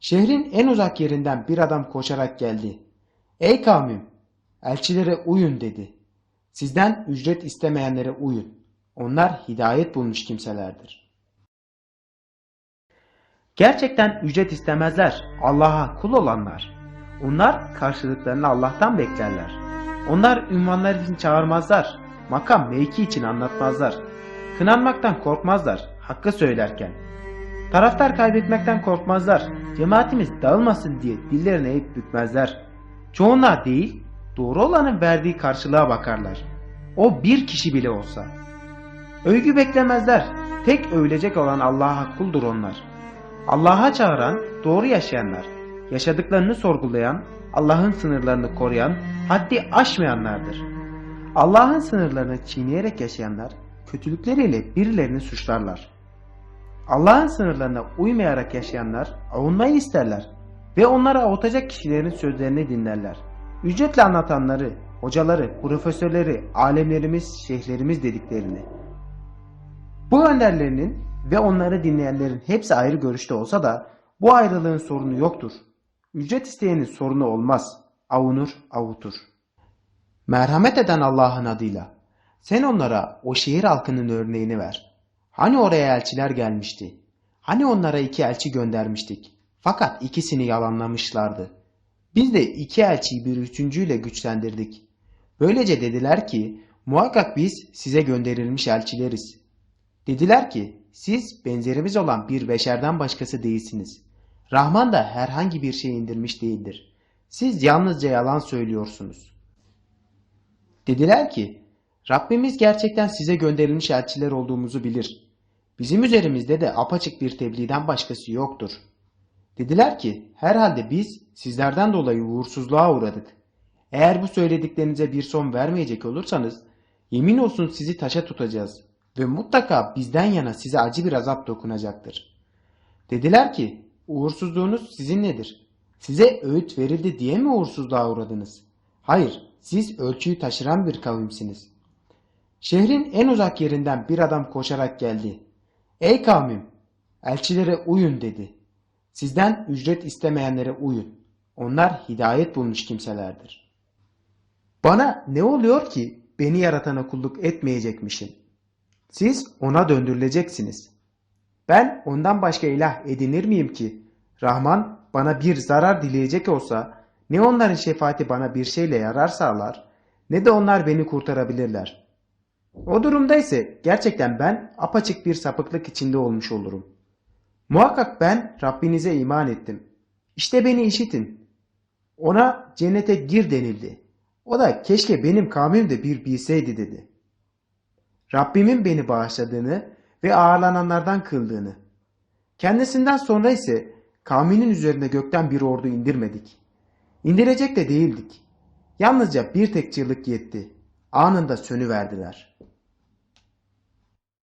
Şehrin en uzak yerinden bir adam koşarak geldi. Ey kavmim, elçilere uyun dedi. Sizden ücret istemeyenlere uyun. Onlar hidayet bulmuş kimselerdir. Gerçekten ücret istemezler. Allah'a kul olanlar. Onlar karşılıklarını Allah'tan beklerler. Onlar ünvanlar için çağırmazlar. Makam mevki için anlatmazlar. Kınanmaktan korkmazlar. Hakkı söylerken. Taraftar kaybetmekten korkmazlar. Cemaatimiz dağılmasın diye dillerini eğip bükmezler. Çoğunluğa değil, doğru olanın verdiği karşılığa bakarlar. O bir kişi bile olsa. Övgü beklemezler. Tek övülecek olan Allah'a kuldur onlar. Allah'a çağıran, doğru yaşayanlar, yaşadıklarını sorgulayan, Allah'ın sınırlarını koruyan, haddi aşmayanlardır. Allah'ın sınırlarını çiğneyerek yaşayanlar, kötülükleriyle birilerini suçlarlar. Allah'ın sınırlarına uymayarak yaşayanlar avunmayı isterler ve onlara avutacak kişilerin sözlerini dinlerler. Ücretle anlatanları, hocaları, profesörleri, alemlerimiz, şeyhlerimiz dediklerini. Bu önderlerinin ve onları dinleyenlerin hepsi ayrı görüşte olsa da bu ayrılığın sorunu yoktur. Ücret isteyenin sorunu olmaz. Avunur, avutur. Merhamet eden Allah'ın adıyla. Sen onlara o şehir halkının örneğini ver. Hani oraya elçiler gelmişti? Hani onlara iki elçi göndermiştik? Fakat ikisini yalanlamışlardı. Biz de iki elçiyi bir üçüncüyle güçlendirdik. Böylece dediler ki, muhakkak biz size gönderilmiş elçileriz. Dediler ki, siz benzerimiz olan bir beşerden başkası değilsiniz. Rahman da herhangi bir şey indirmiş değildir. Siz yalnızca yalan söylüyorsunuz. Dediler ki, Rabbimiz gerçekten size gönderilmiş elçiler olduğumuzu bilir. Bizim üzerimizde de apaçık bir tebliğden başkası yoktur. Dediler ki, herhalde biz sizlerden dolayı uğursuzluğa uğradık. Eğer bu söylediklerinize bir son vermeyecek olursanız, yemin olsun sizi taşa tutacağız ve mutlaka bizden yana size acı bir azap dokunacaktır. Dediler ki, uğursuzluğunuz sizin nedir? Size öğüt verildi diye mi uğursuzluğa uğradınız? Hayır, siz ölçüyü taşıran bir kavimsiniz. Şehrin en uzak yerinden bir adam koşarak geldi. Ey kavmim, elçilere uyun dedi. Sizden ücret istemeyenlere uyun. Onlar hidayet bulmuş kimselerdir. Bana ne oluyor ki beni yaratana kulluk etmeyecekmişim? Siz ona döndürüleceksiniz. Ben ondan başka ilah edinir miyim ki? Rahman bana bir zarar dileyecek olsa ne onların şefaati bana bir şeyle yarar sağlar ne de onlar beni kurtarabilirler. O durumda ise gerçekten ben apaçık bir sapıklık içinde olmuş olurum. Muhakkak ben Rabbinize iman ettim. İşte beni işitin. Ona cennete gir denildi. O da keşke benim kavmim de bir bilseydi dedi. Rabbimin beni bağışladığını ve ağırlananlardan kıldığını. Kendisinden sonra ise kavminin üzerine gökten bir ordu indirmedik. İndirecek de değildik. Yalnızca bir tek çığlık yetti. Anında sönüverdiler.